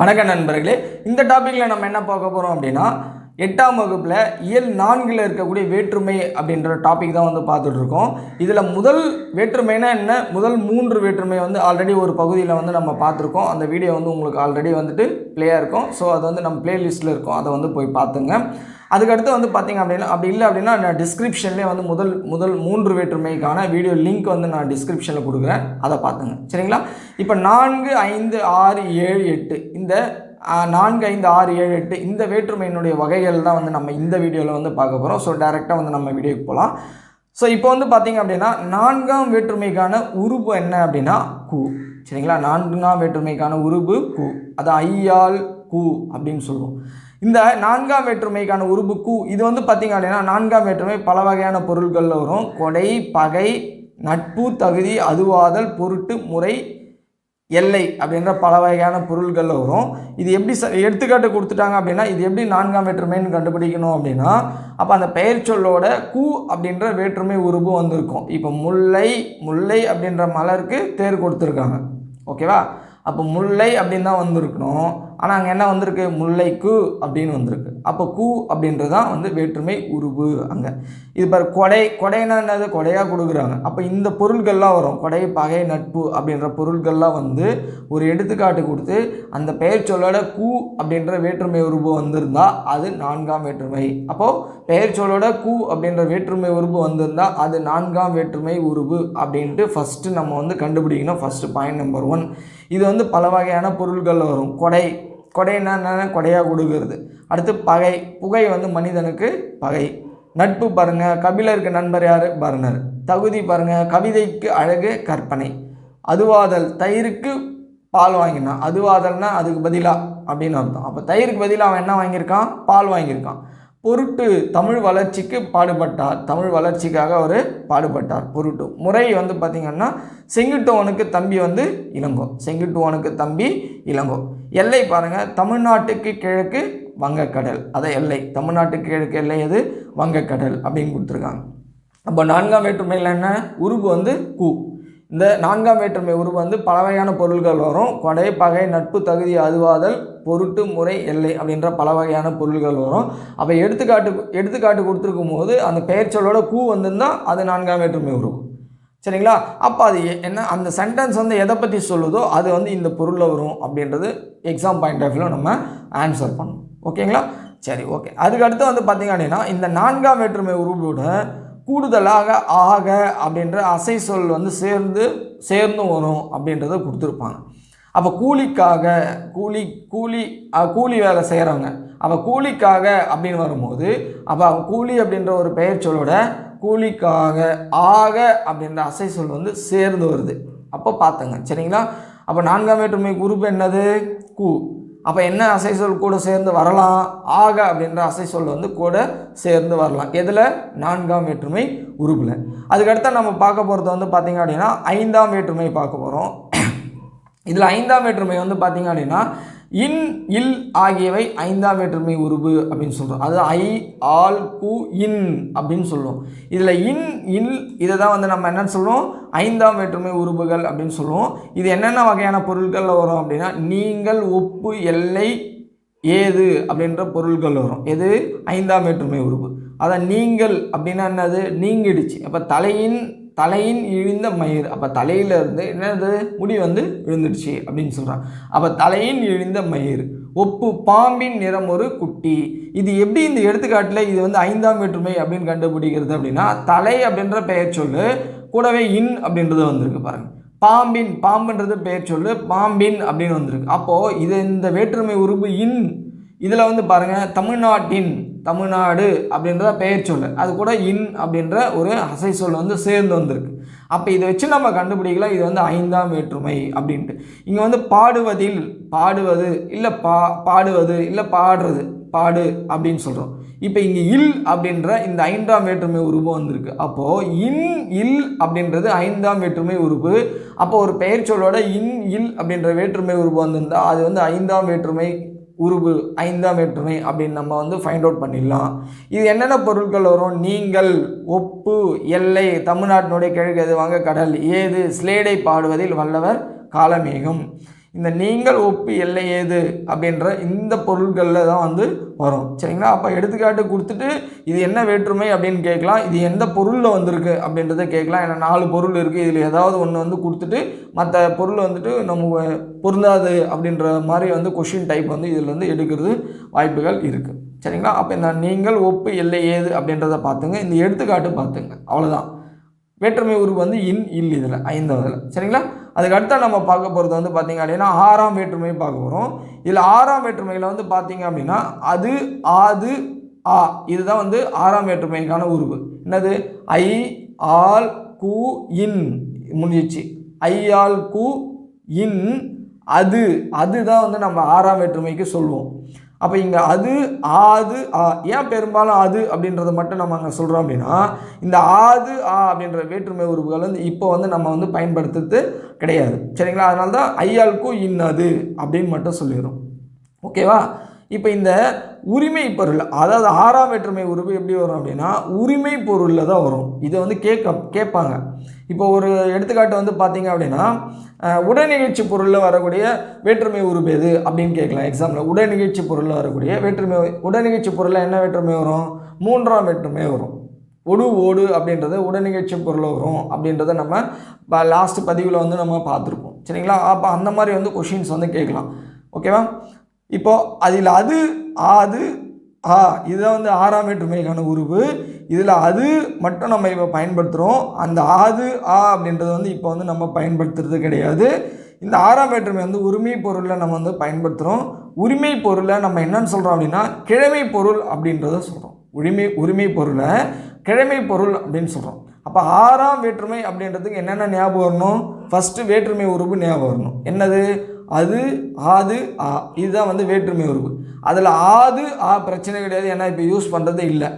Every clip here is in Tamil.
வணக்க நண்பர்களே. இந்த டாப்பிக்கில் நம்ம என்ன பார்க்க போகிறோம் அப்படின்னா எட்டாம் வகுப்பில் இயல் நான்கில் இருக்கக்கூடிய வேற்றுமை அப்படின்ற டாபிக் தான் வந்து பார்த்துட்டு இருக்கோம். இதில் முதல் வேற்றுமைனா என்ன? முதல் மூன்று வேற்றுமை வந்து ஆல்ரெடி ஒரு பகுதியில் வந்து நம்ம பார்த்துருக்கோம். அந்த வீடியோ வந்து உங்களுக்கு ஆல்ரெடி வந்துட்டு ப்ளேயாக இருக்கும். ஸோ அது வந்து நம்ம பிளேலிஸ்ட்டில் இருக்கும். அதை வந்து போய் பார்த்துங்க. அதுக்கடுத்து வந்து பார்த்தீங்க அப்படின்னா அப்படி இல்லை அப்படின்னா நான் டிஸ்கிரிப்ஷன்லேயே வந்து முதல் முதல் மூன்று வேற்றுமைக்கான வீடியோ லிங்க் வந்து நான் டிஸ்கிரிப்ஷனில் கொடுக்குறேன். அதை பார்த்துங்க. சரிங்களா? இப்போ நான்கு ஐந்து ஆறு ஏழு எட்டு. இந்த நான்கு ஐந்து ஆறு ஏழு எட்டு இந்த வேற்றுமையினுடைய வகைகள் தான் வந்து நம்ம இந்த வீடியோவில் வந்து பார்க்க போகிறோம் ஸோ டேரெக்டாக வந்து நம்ம வீடியோக்கு போகலாம் ஸோ இப்போ வந்து பார்த்தீங்க அப்படின்னா நான்காம் வேற்றுமைக்கான உருபு என்ன அப்படின்னா கு. சரிங்களா? நான்காம் வேற்றுமைக்கான உருபு கு. அது ஐயால் கு அப்படின்னு சொல்லுவோம். இந்த நான்காம் வேற்றுமைக்கான உருபு கூ இது வந்து பார்த்தீங்க அப்படின்னா நான்காம் வேற்றுமை பல வகையான பொருள்களில் வரும். கொடை பகை நட்பு தகுதி அதுவாதல் பொருட்டு முறை எல்லை அப்படின்ற பல வகையான பொருள்களில் வரும். இது எப்படி ச எடுத்துக்காட்டு கொடுத்துட்டாங்க அப்படின்னா இது எப்படி நான்காம் வேற்றுமைன்னு கண்டுபிடிக்கணும் அப்படின்னா அப்போ அந்த பெயர் சொல்லோட கூ அப்படின்ற வேற்றுமை உருபு வந்திருக்கும். இப்போ முல்லை முல்லை அப்படின்ற மலருக்கு தேர் கொடுத்துருக்காங்க. ஓகேவா? அப்போ முல்லை அப்படின்னு தான் வந்திருக்கணும். ஆனால் அங்கே என்ன வந்திருக்கு? முல்லைக்கு அப்படின்னு வந்திருக்கு. அப்போ கூ அப்படின்றது தான் வந்து வேற்றுமை உருவு அங்கே. இது பாரு கொடை கொடைனா என்னது? கொடையாக கொடுக்குறாங்க. அப்போ இந்த பொருள்கள்லாம் வரும். கொடை பகை நட்பு அப்படின்ற பொருள்கள்லாம் வந்து ஒரு எடுத்துக்காட்டு கொடுத்து அந்த பெயர் சொல்லோட கூ அப்படின்ற வேற்றுமை உருவு வந்திருந்தா அது நான்காம் வேற்றுமை. அப்போது பெயர் சொல்லோட கூ அப்படின்ற வேற்றுமை உருவு வந்திருந்தா அது நான்காம் வேற்றுமை உருவு அப்படின்ட்டு ஃபஸ்ட்டு நம்ம வந்து கண்டுபிடிக்கணும். ஃபஸ்ட்டு பாயிண்ட் நம்பர் ஒன் இது வந்து பல வகையான பொருள்கள் வரும். கொடை கொடைன்னா என்னென்ன? கொடையாக கொடுக்கறது. அடுத்து பகை புகை வந்து மனிதனுக்கு பகை. நட்பு பாருங்கள் கபிலருக்கு நண்பர் யார்? பர்ணர் தகுதி பாருங்கள் கவிதைக்கு அழகு கற்பனை. அதுவாதல் தயிருக்கு பால் வாங்கினான் அதுவாதல்னா அதுக்கு பதிலாக அப்படின்னு அர்த்தம். அப்போ தயிருக்கு பதிலாக அவன் என்ன வாங்கியிருக்கான்? பால் வாங்கியிருக்கான். பொருட்டு தமிழ் வளர்ச்சிக்கு பாடுபட்டார். தமிழ் வளர்ச்சிக்காக அவர் பாடுபட்டார். பொருட்டு. முறை வந்து பார்த்திங்கன்னா செங்குட்டுவனுக்கு தம்பி வந்து இளங்கோ. செங்குட்டுவனுக்கு தம்பி இளங்கோ. எல்லை பாருங்கள் தமிழ்நாட்டுக்கு கிழக்கு வங்கக்கடல். அதை எல்லை தமிழ்நாட்டுக்கு கிழக்கு எல்லை எது? வங்கக்கடல் அப்படின்னு கொடுத்துருக்காங்க. அப்போ நான்காம் வேற்றுமையில் என்ன? உருவு வந்து கூ. இந்த நான்காம் வேற்றுமை உருவு வந்து பல வகையான பொருள்கள் வரும். கொடை பகை நட்பு தகுதி அதுவாதல் பொருட்டு முறை எல்லை அப்படின்ற பல வகையான பொருள்கள் வரும். அப்போ எடுத்துக்காட்டு எடுத்துக்காட்டு கொடுத்துருக்கும் போது அந்த பெயர்ச்சொலோட கூ வந்திருந்தால் அது நான்காம் வேற்றுமை உருவு சரிங்களா? அப்போ அது என்ன? அந்த சென்டென்ஸ் வந்து எதை பற்றி சொல்லுதோ அது வந்து இந்த பொருளில் வரும் அப்படின்றது எக்ஸாம் பாயிண்ட் ஆஃப் வியூவில் நம்ம ஆன்சர் பண்ணணும். ஓகேங்களா? சரி ஓகே. அதுக்கு அடுத்து வந்து பார்த்திங்க அப்படின்னா இந்த நான்காம் வேற்றுமை உருவோட கூடுதலாக ஆக அப்படின்ற அசை சொல் வந்து சேர்ந்து சேர்ந்தும் வரும் அப்படின்றத கொடுத்துருப்பாங்க. அப்போ கூலிக்காக கூலி கூலி கூலி வேலை செய்கிறவங்க அப்போ கூலிக்காக அப்படின்னு வரும்போது அப்போ கூலி அப்படின்ற ஒரு பெயர் சொல்லோட கூலிக்காக ஆக அப்படின்ற அசை சொல் வந்து சேர்ந்து வருது. அப்போ பார்த்துங்க சரிங்களா? அப்போ நான்காம் வேற்றுமை குரூப் என்னது? கூ. அப்போ என்ன அசை சொல் கூட சேர்ந்து வரலாம்? ஆக அப்படின்ற அசை சொல் வந்து கூட சேர்ந்து வரலாம். எதில்? நான்காம் வேற்றுமை உறுப்பில். அதுக்கடுத்து நம்ம பார்க்க போகிறது வந்து பார்த்திங்க அப்படின்னா ஐந்தாம் வேற்றுமை பார்க்க போகிறோம் இதில் ஐந்தாம் வேற்றுமை வந்து பார்த்திங்க அப்படின்னா இன் இல் ஆகியவை ஐந்தாம் வேற்றுமை உருவு அப்படின்னு சொல்கிறோம் அது ஐ ஆல் கு இன் அப்படின்னு சொல்லுவோம் இதில் இன் இல் இதை தான் வந்து நம்ம என்னன்னு சொல்லுவோம் ஐந்தாம் வேற்றுமை உருவுகள் அப்படின்னு சொல்லுவோம் இது என்னென்ன வகையான பொருட்களில் வரும் அப்படின்னா நீங்கள் ஒப்பு எல்லை ஏது அப்படின்ற பொருள்கள் வரும். எது? ஐந்தாம் வேற்றுமை உருவு அதை நீங்கள் அப்படின்னா என்னது? நீங்கிடுச்சு. அப்போ தலையின் தலையின் இழிந்த மயிர். அப்போ தலையிலிருந்து என்னது? முடி வந்து விழுந்துடுச்சு அப்படின்னு சொல்கிறான் அப்போ தலையின் இழிந்த மயிர். ஒப்பு பாம்பின் நிறம் ஒரு குட்டி. இது எப்படி இந்த எடுத்துக்காட்டில் இது வந்து ஐந்தாம் வேற்றுமை அப்படின்னு கண்டுபிடிக்கிறது அப்படின்னா தலை அப்படின்ற பெயர் சொல்லு கூடவே இன் அப்படின்றது வந்திருக்கு பாருங்க. பாம்பின் பாம்புன்றது பெயர் சொல்லு பாம்பின் அப்படின்னு வந்திருக்கு. அப்போது இது இந்த வேற்றுமை உறுப்பு இன். இதில் வந்து பாருங்கள் தமிழ்நாட்டின். தமிழ்நாடு அப்படின்றத பெயர் சொல்லு. அது கூட இன் அப்படின்ற ஒரு அசை சொல் வந்து சேர்ந்து வந்திருக்கு. அப்போ இதை வச்சு நம்ம கண்டுபிடிக்கலாம் இது வந்து ஐந்தாம் வேற்றுமை அப்படின்ட்டு. இங்கே வந்து பாடுவதில் பாடுவது இல்லை பா பாடுவது இல்லை பாடுறது பாடு அப்படின்னு சொல்கிறோம் இப்போ இங்கே இல் அப்படின்ற இந்த ஐந்தாம் வேற்றுமை உருவு வந்திருக்கு. அப்போது இன் இல் அப்படின்றது ஐந்தாம் வேற்றுமை உருவு அப்போ ஒரு பெயர் சொல்லோட இன் இல் அப்படின்ற வேற்றுமை உருவு வந்திருந்தால் அது வந்து ஐந்தாம் வேற்றுமை உருவு ஐந்தாம் வேற்றுமை அப்படின்னு நம்ம வந்து ஃபைண்ட் அவுட் பண்ணிடலாம். இது என்னென்ன பொருட்கள் வரும்? நீங்கள் ஒப்பு எல்லை தமிழ்நாட்டினுடைய கிழக்கு எது? வாங்க கடல். ஏது? ஸ்லேடை பாடுவதில் வல்லவர் காலமேகம். இந்த நீங்கள் ஒப்பு எல்லை ஏது அப்படின்ற இந்த பொருட்களில் தான் வந்து வரும். சரிங்களா? அப்போ எடுத்துக்காட்டு கொடுத்துட்டு இது என்ன வேற்றுமை அப்படின்னு கேட்கலாம். இது எந்த பொருளில் வந்திருக்கு அப்படின்றத கேட்கலாம். ஏன்னா நாலு பொருள் இருக்குது இதில் ஏதாவது ஒன்று வந்து கொடுத்துட்டு மற்ற பொருள் வந்துட்டு நம்ம பொருந்தாது அப்படின்ற மாதிரி வந்து கொஷின் டைப் வந்து இதில் வந்து எடுக்கிறது வாய்ப்புகள் இருக்குது சரிங்களா? அப்போ இந்த நீங்கள் ஒப்பு எல்லை ஏது அப்படின்றத பார்த்துங்க. இந்த எடுத்துக்காட்டு பார்த்துங்க. அவ்வளோதான் வேற்றுமை உருவு வந்து இன் இல் இதில் ஐந்தாவதுல. சரிங்களா? அதுக்கு அடுத்த நம்ம பார்க்க போகிறது வந்து பார்த்திங்க அப்படின்னா ஆறாம் வேற்றுமை பார்க்க போகிறோம் இதில் ஆறாம் வேற்றுமையில் வந்து பார்த்திங்க அப்படின்னா அது ஆது ஆ. இதுதான் வந்து ஆறாம் வேற்றுமைக்கான உருவு. என்னது? ஐ ஆல் கு இன். முடிஞ்சிச்சு. ஐ ஆல் கு இன் அது. அதுதான் வந்து நம்ம ஆறாம் வேற்றுமைக்கு சொல்லுவோம் அப்போ இங்கே அது ஆது ஆ ஏன் பெரும்பாலும் அது அப்படின்றத மட்டும் நம்ம அங்கே சொல்கிறோம் அப்படின்னா இந்த ஆது ஆ அப்படின்ற வேற்றுமை உறுப்புகள் வந்து இப்போ வந்து நம்ம வந்து பயன்படுத்துறது கிடையாது. சரிங்களா? அதனால தான் ஐயாளுக்கும் இன்னது அப்படின்னு மட்டும் சொல்லிடுறோம். ஓகேவா? இப்போ இந்த உரிமை பொருள் அதாவது ஆறாம் வேற்றுமை உறுப்பு எப்படி வரும் அப்படின்னா உரிமை பொருளில் தான் வரும். இதை வந்து கேட்க கேட்பாங்க. இப்போ ஒரு எடுத்துக்காட்டு வந்து பார்த்தீங்க அப்படின்னா உடனிகழ்ச்சி பொருளில் வரக்கூடிய வேற்றுமை உருபேது எது அப்படின்னு கேட்கலாம். எக்ஸாம்பிள் உடனிகழ்ச்சி பொருளில் வரக்கூடிய வேற்றுமை உடனிகழ்ச்சி பொருளில் என்ன வேற்றுமை வரும்? மூன்றாம் வேற்றுமை வரும். ஒடு ஓடு அப்படின்றது உடனிகழ்ச்சி பொருள் வரும் அப்படின்றத நம்ம லாஸ்ட் பதிவில் வந்து நம்ம பார்த்துருப்போம். சரிங்களா? அப்போ அந்த மாதிரி வந்து கொஷின்ஸ் வந்து கேட்கலாம். ஓகேவா இப்போ அதில் அது ஆது ஆ இதுதான் வந்து ஆறாம் வேற்றுமைக்கான உருவு. இதில் அது மட்டும் நம்ம இப்போ பயன்படுத்துகிறோம் அந்த ஆது ஆ அப்படின்றது வந்து இப்போ வந்து நம்ம பயன்படுத்துறது கிடையாது. இந்த ஆறாம் வேற்றுமை வந்து உரிமை பொருளில் நம்ம வந்து பயன்படுத்துகிறோம் உரிமை பொருளை நம்ம என்னன்னு சொல்கிறோம் அப்படின்னா கிழமை பொருள் அப்படின்றத சொல்கிறோம் உரிமை உரிமை பொருளை கிழமை பொருள் அப்படின்னு சொல்கிறோம் அப்போ ஆறாம் வேற்றுமை அப்படின்றதுக்கு என்னென்ன ஞாபகம் வரணும்? ஃபஸ்ட்டு வேற்றுமை உருவு ஞாபகம் வரணும். என்னது? அது ஆது ஆ. இதுதான் வந்து வேற்றுமை உருவு. அதில் ஆது ஆ பிரச்சனை கிடையாது. ஏன்னா இப்போ யூஸ் பண்ணுறதே இல்லை.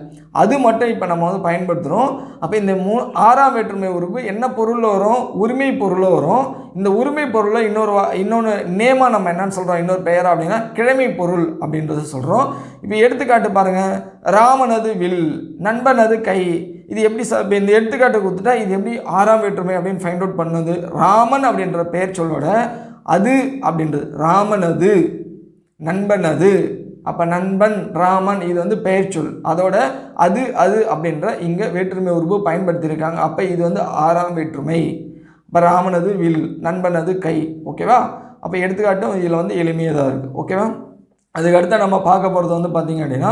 அது மட்டும் இப்போ நம்ம வந்து பயன்படுத்துகிறோம் அப்போ இந்த மூ ஆறாம் வேற்றுமை உறுப்பு என்ன பொருளில் வரும்? உரிமை பொருளில் வரும். இந்த உரிமை பொருளை இன்னொரு வா இன்னொன்று நேமாக நம்ம என்னன்னு சொல்கிறோம் இன்னொரு பெயரா அப்படின்னா கிழமை பொருள் அப்படின்றத சொல்கிறோம் இப்போ எடுத்துக்காட்டு பாருங்கள் ராமனது வில் நண்பனது கை. இது எப்படி சார் இப்போ இந்த எடுத்துக்காட்டு கொடுத்துட்டா இது எப்படி ஆறாம் வேற்றுமை அப்படின்னு ஃபைண்ட் அவுட் பண்ணது? ராமன் அப்படின்ற பெயர் சொல்லோட அது அப்படின்றது. ராமனது. நண்பன் அது அப்போ நண்பன் ராமன் இது வந்து பெயர் சொல். அதோட அது அது அப்படின்ற இங்கே வேற்றுமை உருவு பயன்படுத்தியிருக்காங்க. அப்போ இது வந்து ஆறாம் வேற்றுமை. இப்போ ராமனது வில் நண்பனது கை. ஓகேவா அப்போ எடுத்துக்காட்டும் இதில் வந்து எளிமையாக தான் இருக்குது ஓகேவா அதுக்கடுத்து நம்ம பார்க்க போகிறது வந்து பார்த்திங்க அப்படின்னா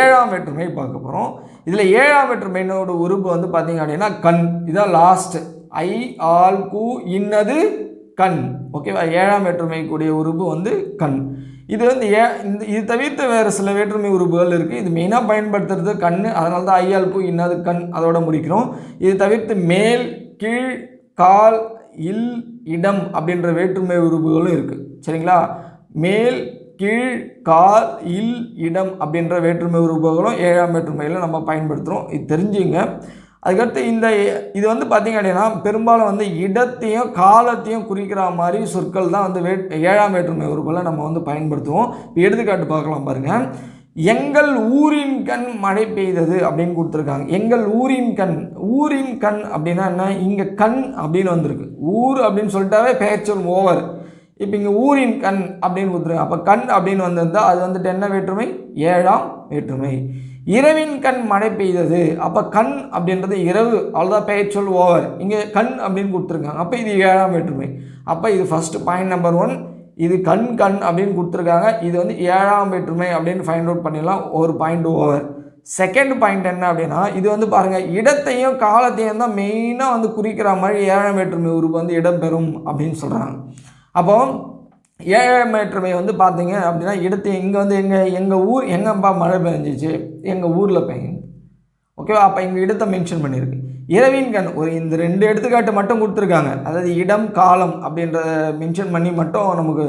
ஏழாம் வேற்றுமை பார்க்க போகிறோம் இதில் ஏழாம் வேற்றுமையினோட உறுப்பு வந்து பார்த்திங்க அப்படின்னா கண். இதான் லாஸ்ட்டு ஐ ஆல் கு இன்னது கண். ஓகேவா ஏழாம் வேற்றுமை கூடிய உறுப்பு வந்து கண். இது வந்து ஏ இந்த இது தவிர்த்து வேறு சில வேற்றுமை உறுப்புகள் இருக்குது இது மெயினாக பயன்படுத்துறது கண். அதனால தான் ஐயால் பூ இன்னது கண் அதோட முடிக்கிறோம். இது தவிர்த்து மேல் கீழ் கால் இல் இடம் அப்படின்ற வேற்றுமை உறுப்புகளும் இருக்குது சரிங்களா? மேல் கீழ் கால் இல் இடம் அப்படின்ற வேற்றுமை உறுப்புகளும் ஏழாம் வேற்றுமையில் நம்ம பயன்படுத்துகிறோம் இது தெரிஞ்சுங்க. அதுக்கடுத்து இந்த இது வந்து பார்த்திங்க அப்படின்னா பெரும்பாலும் வந்து இடத்தையும் காலத்தையும் குறிக்கிற மாதிரி சொற்கள் தான் வந்து வே ஏழாம் வேற்றுமை உறுப்புகளை நம்ம வந்து பயன்படுத்துவோம். இப்போ எடுத்துக்காட்டு பார்க்கலாம் பாருங்கள் எங்கள் ஊரின் கண் மழை பெய்தது அப்படின்னு கொடுத்துருக்காங்க. எங்கள் ஊரின் கண் ஊரின் கண் அப்படின்னா என்ன? இங்கே கண் அப்படின்னு வந்திருக்கு. ஊர் அப்படின்னு சொல்லிட்டாவே பெயர்ச்சொல் ஓவர். இப்போ இங்கே ஊரின் கண் அப்படின்னு கொடுத்துருங்க அப்போ கண் அப்படின்னு வந்திருந்தால் அது வந்துட்டு என்ன வேற்றுமை? ஏழாம் வேற்றுமை. இரவின் கண் மழை பெய்தது. அப்போ கண் அப்படின்றது இரவு அவ்வளோதான் பெயர் சொல் ஓவர் இங்கே கண் அப்படின்னு கொடுத்துருக்காங்க. அப்போ இது ஏழாம் வேற்றுமை. அப்போ இது ஃபஸ்ட்டு பாயிண்ட் நம்பர் ஒன் இது கண் கண் அப்படின்னு கொடுத்துருக்காங்க. இது வந்து ஏழாம் வேற்றுமை அப்படின்னு ஃபைண்ட் அவுட் பண்ணிடலாம். ஒரு பாயிண்ட் ஓவர் செகண்ட் பாயிண்ட் என்ன அப்படின்னா இது வந்து பாருங்கள் இடத்தையும் காலத்தையும் தான் மெயினாக வந்து குறிக்கிற மாதிரி ஏழாம் வேற்றுமை உருவு வந்து இடம்பெறும் அப்படின்னு சொல்கிறாங்க அப்போ ஏழை வேற்றுமை வந்து பார்த்தீங்க அப்படின்னா இடத்தை இங்கே வந்து எங்கள் எங்கள் ஊர் எங்கப்பா மழை பெஞ்சிச்சு எங்கள் ஊரில் பெய்யும். ஓகேவா அப்போ எங்கள் இடத்த மென்ஷன் பண்ணியிருக்கு. இரவின் கண் ஒரு இந்த ரெண்டு எடுத்துக்காட்டு மட்டும் கொடுத்துருக்காங்க. அதாவது இடம் காலம் அப்படின்ற மென்ஷன் பண்ணி மட்டும் நமக்கு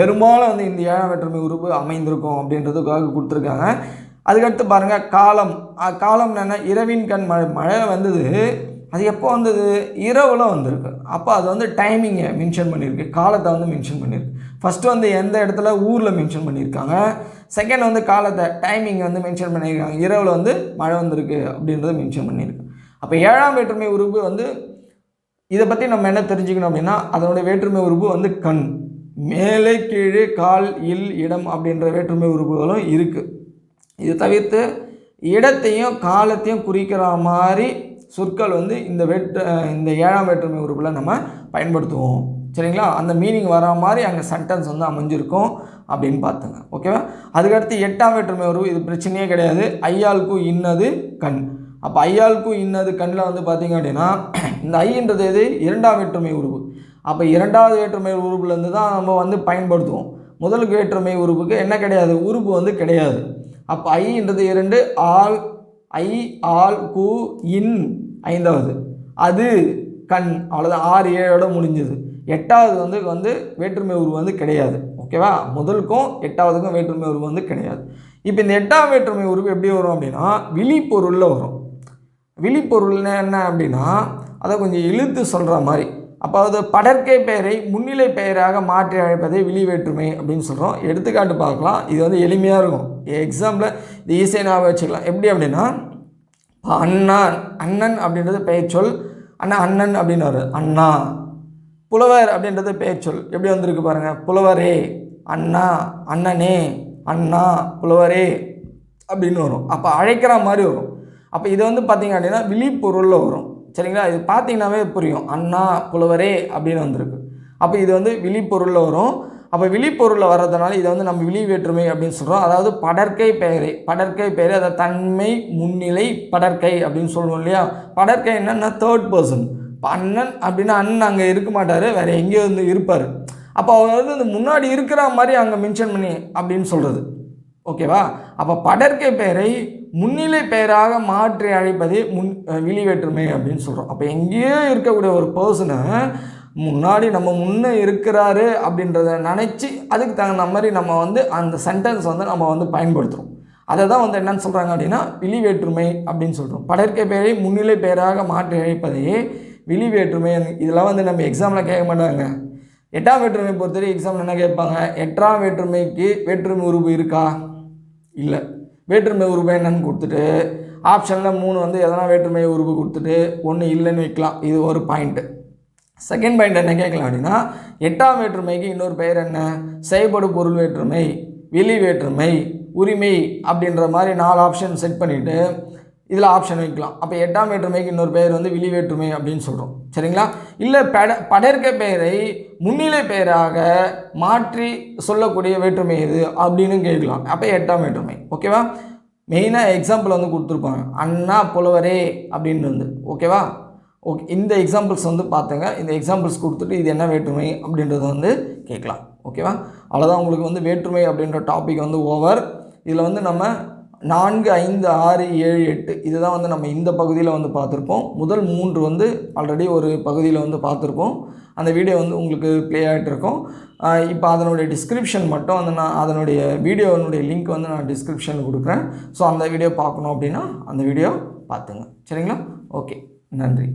பெரும்பாலும் வந்து இந்த ஏழை வேற்றுமை உறுப்பு அமைந்திருக்கும் அப்படின்றதுக்காக கொடுத்துருக்காங்க. அதுக்கடுத்து பாருங்கள் காலம். காலம் என்ன? இரவின் கண் மழை மழை வந்தது அது எப்போ வந்தது? இரவில் வந்திருக்கு. அப்போ அது வந்து டைமிங்கை மென்ஷன் பண்ணியிருக்கு. காலத்தை வந்து மென்ஷன் பண்ணியிருக்கு. ஃபஸ்ட்டு வந்து எந்த இடத்துல? ஊரில் மென்ஷன் பண்ணியிருக்காங்க. செகண்ட் வந்து காலத்தை டைமிங்கை வந்து மென்ஷன் பண்ணியிருக்காங்க. இரவில் வந்து மழை வந்திருக்கு அப்படின்றத மென்ஷன் பண்ணியிருக்கு. அப்போ ஏழாம் வேற்றுமை உறுப்பு வந்து இதை பற்றி நம்ம என்ன தெரிஞ்சுக்கணும் அப்படின்னா அதனுடைய வேற்றுமை உறுப்பு வந்து கண். மேலே கீழே கால் இல் இடம் அப்படின்ற வேற்றுமை உறுப்புகளும் இருக்குது இது தவிர்த்து இடத்தையும் காலத்தையும் குறிக்கிற மாதிரி சொற்கள் வந்து இந்த வேற்று இந்த ஏழாம் வேற்றுமை உறுப்பில் நம்ம பயன்படுத்துவோம். சரிங்களா? அந்த மீனிங் வர மாதிரி அங்கே சென்டென்ஸ் வந்து அமைஞ்சிருக்கும் அப்படின்னு பார்த்துங்க. ஓகேவா அதுக்கடுத்து எட்டாம் வேற்றுமை உறவு இது பிரச்சனையே கிடையாது. ஐயாளுக்கும் இன்னது கண். அப்போ ஐயாளுக்கும் இன்னது கண்ணில் வந்து பார்த்தீங்க அப்படின்னா இந்த ஐன்றது எது? இரண்டாம் வேற்றுமை உருவு அப்போ இரண்டாவது வேற்றுமை உறுப்புலேருந்து தான் நம்ம வந்து பயன்படுத்துவோம். முதல் வேற்றுமை உறுப்புக்கு என்ன கிடையாது? உறுப்பு வந்து கிடையாது. அப்போ ஐன்றது இரண்டு ஆள் ஐ ஆல் கு இன் ஐந்தாவது. அது கண் அவ்வளோதான் ஆறு ஏழோட முடிஞ்சது. எட்டாவது வந்து வந்து வேற்றுமை உருவு வந்து கிடையாது. ஓகேவா முதலுக்கும் எட்டாவதுக்கும் வேற்றுமை உருவு வந்து கிடையாது. இப்போ இந்த எட்டாம் வேற்றுமை உருவு எப்படி வரும் அப்படின்னா விழிப்பொருளில் வரும். விழிப்பொருள்னா என்ன அப்படின்னா அதை கொஞ்சம் இழுத்து சொல்கிற மாதிரி. அப்போ அது படற்கை பெயரை முன்னிலை பெயராக மாற்றி அழைப்பதை விழி வேற்றுமை அப்படின்னு சொல்கிறோம் எடுத்துக்காட்டு பார்க்கலாம். இது வந்து எளிமையாக இருக்கும். எக்ஸாம்பிள் இது ஈஸியாக ஞாபகம் வச்சுக்கலாம். எப்படி அப்படின்னா அண்ணன் அண்ணன் அப்படின்றது பெயர் சொல். அண்ணா அண்ணன் அப்படின்னு வருது அண்ணா. புலவர் அப்படின்றது பெயர் சொல். எப்படி வந்திருக்கு பாருங்கள் புலவரே அண்ணா அண்ணனே அண்ணா புலவரே அப்படின்னு வரும். அப்போ அழைக்கிற மாதிரி வரும். அப்போ இது வந்து பார்த்திங்க அப்படின்னா விழிப்பொருளில் வரும். சரிங்களா? இது பார்த்தீங்கன்னாவே புரியும். அண்ணா புலவரே அப்படின்னு வந்திருக்கு. அப்போ இது வந்து விழிப்பொருளில் வரும். அப்போ விழிப்பொருளில் வர்றதுனால இதை வந்து நம்ம விழி வேற்றுமை அப்படின்னு சொல்கிறோம் அதாவது படற்கை பெயரை. படற்கை பெயரை அதை தன்மை முன்னிலை படற்கை அப்படின்னு சொல்லுவோம் இல்லையா? படற்கை என்னன்னா தேர்ட் பர்சன் இப்போ அண்ணன் அப்படின்னா அண்ணன் அங்கே இருக்க மாட்டார் வேறு எங்கேயோ வந்து இருப்பார். அப்போ அவர் வந்து இந்த முன்னாடி இருக்கிற மாதிரி அங்கே மென்ஷன் பண்ணி அப்படின்னு சொல்கிறது ஓகேவா அப்போ படற்கை பெயரை முன்னிலை பெயராக மாற்றி அழைப்பதே முன் விழிவேற்றுமை அப்படின்னு சொல்கிறோம் அப்போ எங்கேயோ இருக்கக்கூடிய ஒரு பர்சனை முன்னாடி நம்ம முன்னே இருக்கிறாரு அப்படின்றத நினச்சி அதுக்கு தகுந்த மாதிரி நம்ம வந்து அந்த சென்டென்ஸ் வந்து நம்ம வந்து பயன்படுத்துகிறோம் அதை தான் வந்து என்னன்னு சொல்கிறாங்க அப்படின்னா விழிவேற்றுமை அப்படின்னு சொல்கிறோம் படற்கை பெயரை முன்னிலை பெயராக மாற்றி அழைப்பதையே விழிவேற்றுமை. இதெல்லாம் வந்து நம்ம எக்ஸாமில் கேட்க மாட்டாங்க. எட்டாம் வேற்றுமை பொறுத்தவரை எக்ஸாம் என்ன கேட்பாங்க? எட்டாம் வேற்றுமைக்கு வேற்றுமை உருவு இருக்கா? இல்லை. வேற்றுமை உறுப்பு என்னன்னு கொடுத்துட்டு ஆப்ஷனில் மூணு வந்து எதனா வேற்றுமை உறுப்பு கொடுத்துட்டு ஒன்று இல்லைன்னு வைக்கலாம். இது ஒரு பாயிண்ட்டு செகண்ட் பாயிண்ட் என்ன கேட்கலாம் அப்படின்னா எட்டாம் வேற்றுமைக்கு இன்னொரு பெயர் என்ன? செயல்படு பொருள் வேற்றுமை வெளி வேற்றுமை உரிமை அப்படின்ற மாதிரி நாலு ஆப்ஷன் செட் பண்ணிவிட்டு இதில் ஆப்ஷன் வைக்கலாம். அப்போ எட்டாம் வேற்றுமைக்கு இன்னொரு பெயர் வந்து விழி வேற்றுமை அப்படின்னு சொல்கிறோம் சரிங்களா? இல்லை பட படர்க்க பெயரை முன்னிலை பெயராக மாற்றி சொல்லக்கூடிய வேற்றுமை எது அப்படின்னு கேட்கலாம். அப்போ எட்டாம் வேற்றுமை. ஓகேவா மெயினாக எக்ஸாம்பிள் வந்து கொடுத்துருப்பாங்க. அண்ணா புலவரே அப்படின்னு வந்து ஓகேவா ஓகே இந்த எக்ஸாம்பிள்ஸ் வந்து பார்த்துங்க இந்த எக்ஸாம்பிள்ஸ் கொடுத்துட்டு இது என்ன வேற்றுமை அப்படின்றத வந்து கேட்கலாம். ஓகேவா அவ்வளோதான் உங்களுக்கு வந்து வேற்றுமை அப்படின்ற டாபிக் வந்து ஓவர் இதில் வந்து நம்ம நான்கு ஐந்து ஆறு ஏழு எட்டு இதுதான் வந்து நம்ம இந்த பகுதியில் வந்து பார்த்துருப்போம். முதல் மூன்று வந்து ஆல்ரெடி ஒரு பகுதியில் வந்து பார்த்துருப்போம். அந்த வீடியோ வந்து உங்களுக்கு ப்ளே ஆகிட்டு இருக்கும். இப்போ அதனுடைய டிஸ்கிரிப்ஷன் மட்டும் வந்து நான் அதனுடைய வீடியோனுடைய லிங்க் வந்து நான் டிஸ்கிரிப்ஷனில் கொடுக்குறேன். ஸோ அந்த வீடியோ பார்க்கணும் அப்படின்னா அந்த வீடியோ பார்த்துங்க. சரிங்களா? ஓகே நன்றி.